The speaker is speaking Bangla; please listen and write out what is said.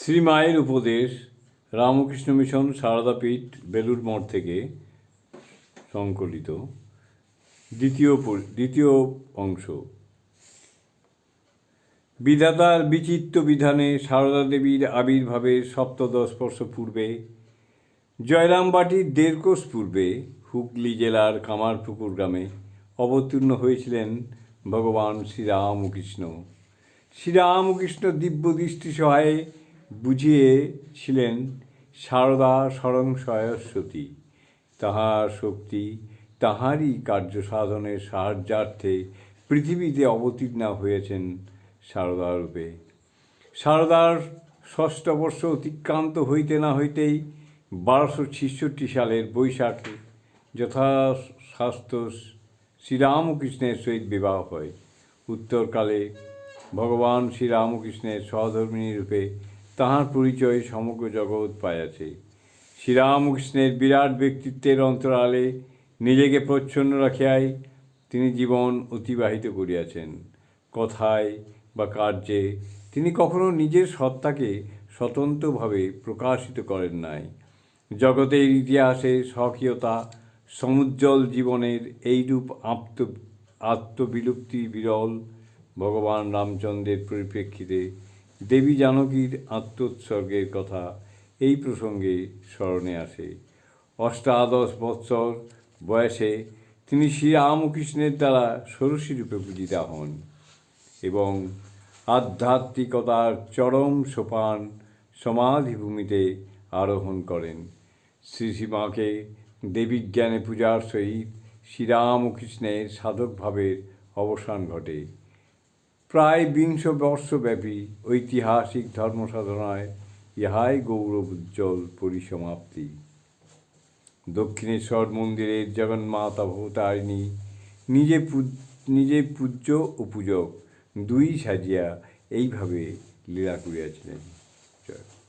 শ্রীমায়ের উপদেশ, রামকৃষ্ণ মিশন সারদাপীঠ বেলুর মঠ থেকে সংকলিত। দ্বিতীয় দ্বিতীয় অংশ। বিধাতার বিচিত্র বিধানে সারদা দেবীর আবির্ভাবের সপ্তদশ বর্ষ পূর্বে, জয়রামবাটির দেড় কোষ পূর্বে হুগলি জেলার কামারপুকুর গ্রামে অবতীর্ণ হয়েছিলেন ভগবান শ্রীরামকৃষ্ণ। শ্রীরামকৃষ্ণ দিব্য দৃষ্টি সহায়ে বুঝিয়েছিলেন, সারদা স্বরং সরস্বতী তাহার শক্তি তাহারই কার্য সাধনের সাহায্যার্থে পৃথিবীতে অবতীর্ণা হয়েছেন সারদারূপে। সারদার ষষ্ঠ বর্ষ অতিক্রান্ত হইতে না হইতেই বারোশো ছিষট্টি সালের বৈশাখে যথাশাস্ত্র শ্রীরামকৃষ্ণের সহিত বিবাহ হয়। উত্তরকালে ভগবান শ্রীরামকৃষ্ণের সহধর্মিণী রূপে তাহার পরিচয় সমগ্র জগৎ পাইয়াছে। শ্রীরামকৃষ্ণের বিরাট ব্যক্তিত্বের অন্তরালে নিজেকে প্রচ্ছন্ন রাখিয়াই তিনি জীবন অতিবাহিত করিয়াছেন। কথায় বা কার্যে তিনি কখনো নিজের সত্তাকে স্বতন্ত্রভাবে প্রকাশিত করেন নাই। জগতের ইতিহাসে স্বকীয়তা, সমুজ্জ্বল জীবনের এইরূপ আত্ম আত্মবিলুপ্তি বিরল ভগবান রামচন্দ্রের পরিপ্রেক্ষিতে দেবী জানকীর আত্মোৎসর্গের কথা এই প্রসঙ্গে স্মরণে আসে। অষ্টাদশ বৎসর বয়সে তিনি শ্রীরামকৃষ্ণের দ্বারা ষোড়শী রূপে পূজিতা হন এবং আধ্যাত্মিকতার চরম সোপান সমাধিভূমিতে আরোহণ করেন। শ্রী শ্রীমাকে দেবীজ্ঞানে পূজার সহিত শ্রীরামকৃষ্ণের সাধকভাবের অবসান ঘটে। প্রায় বিংশ বর্ষব্যাপী ঐতিহাসিক ধর্মসাধনায় ইহাই গৌরব উজ্জ্বল পরিসমাপ্তি। দক্ষিণেশ্বর মন্দিরের জগন্মাতা ভবতারিণী নিজে নিজে পূজ্য ও পূজক দুই সাজিয়া এইভাবে লীলা করিয়াছিলেন। জয়।